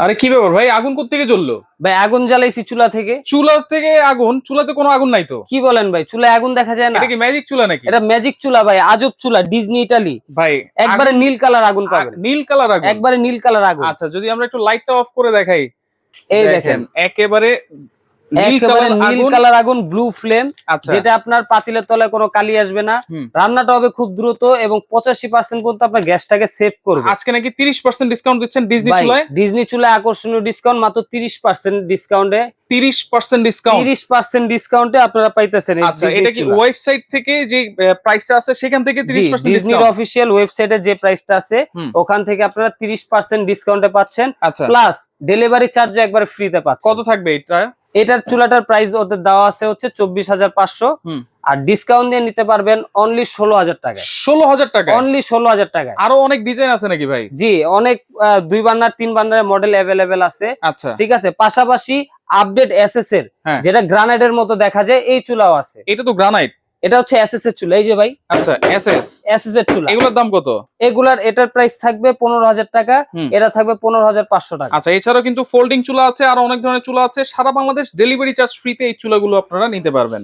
আরে কি ব্যাপার ভাই আগুন থেকে জ্বললো? ভাই আগুন জ্বালাইছি চুলা থেকে। চুলা থেকে আগুন? চুলাতে কোনো আগুন নাই তো? কি বলেন ভাই চুলায় আগুন দেখা যায় না? এটা কি ম্যাজিক চুলা নাকি? এটা ম্যাজিক চুলা ভাই আজব চুলা ডিজনি ইটালি ভাই একবারে নীল কালার আগুন পাবেন। নীল কালার আগুন? একবারে নীল কালার আগুন। আচ্ছা যদি আমরা একটু লাইটটা অফ করে দেখাই। এই দেখেন। একেবারে একেবারে কালার নীল আগুন। কালার আগুন ব্লু ফ্লেম আচ্ছা। যেটা আপনার পাতিলের তলায় কোনো কালি আসবে না। রান্নাটা হবে খুব দ্রুত এবং পঁচাশি পার্সেন্ট পর্যন্ত আপনার গ্যাসটাকে সেভ করবে। আজকে নাকি তিরিশ পার্সেন্ট ডিসকাউন্ট দিচ্ছেন ডিজনি চুলায়? ডিজনি চুলায় আকর্ষণীয় ডিসকাউন্ট মাত্র তিরিশ পার্সেন্ট ডিসকাউন্টে তিরিশ পার্সেন্ট ডিসকাউন্ট তিরিশ পার্সেন্ট ডিসকাউন্টে আপনারা পাইতেছেন আচ্ছা এটা কি ওয়েবসাইট থেকে যে প্রাইসটা আছে সেখান থেকে তিরিশ পার্সেন্ট ডিজনির অফিসিয়াল ওয়েবসাইটে যে প্রাইসটা আছে ওখান থেকে আপনারা তিরিশ পার্সেন্ট ডিসকাউন্টে পাচ্ছেন। প্লাস ডেলিভারি চার্জ একবার ফ্রিতে পাচ্ছেন। কত থাকবে এটা? এটার চুলাটার প্রাইস ওদের দেওয়া আছে হচ্ছে চব্বিশ হাজার পাঁচশো। আর ডিসকাউন্ট দিয়ে নিতে পারবেন অনলি ষোলো হাজার টাকা ষোলো হাজার টাকা অনলি ষোলো হাজার টাকা আরও অনেক ডিজাইন আছে নাকি ভাই? জি অনেক দুই বান্নার তিন বান্নার মডেল অ্যাভেলেবেল আছে। আচ্ছা। ঠিক আছে? পাশাপাশি আপডেট এসএস এর যেটা যেটা গ্রানাইটের মতো দেখা যায় এই চুলাও আছে। এটা তো গ্রানাইট এটা হচ্ছে এসএস এর চুলা এই যে ভাই। আচ্ছা এসএস এসএস এর চুলা। এগুলোর দাম কত? এগুলার এটার প্রাইস থাকবে পনেরো হাজার টাকা এটা থাকবে পনেরো হাজার পাঁচশো টাকা। আচ্ছা এছাড়াও কিন্তু ফোল্ডিং চুলা আছে আর অনেক ধরনের চুলা আছে। সারা বাংলাদেশ ডেলিভারি চার্জ ফ্রিতে এই চুলাগুলো আপনারা নিতে পারবেন।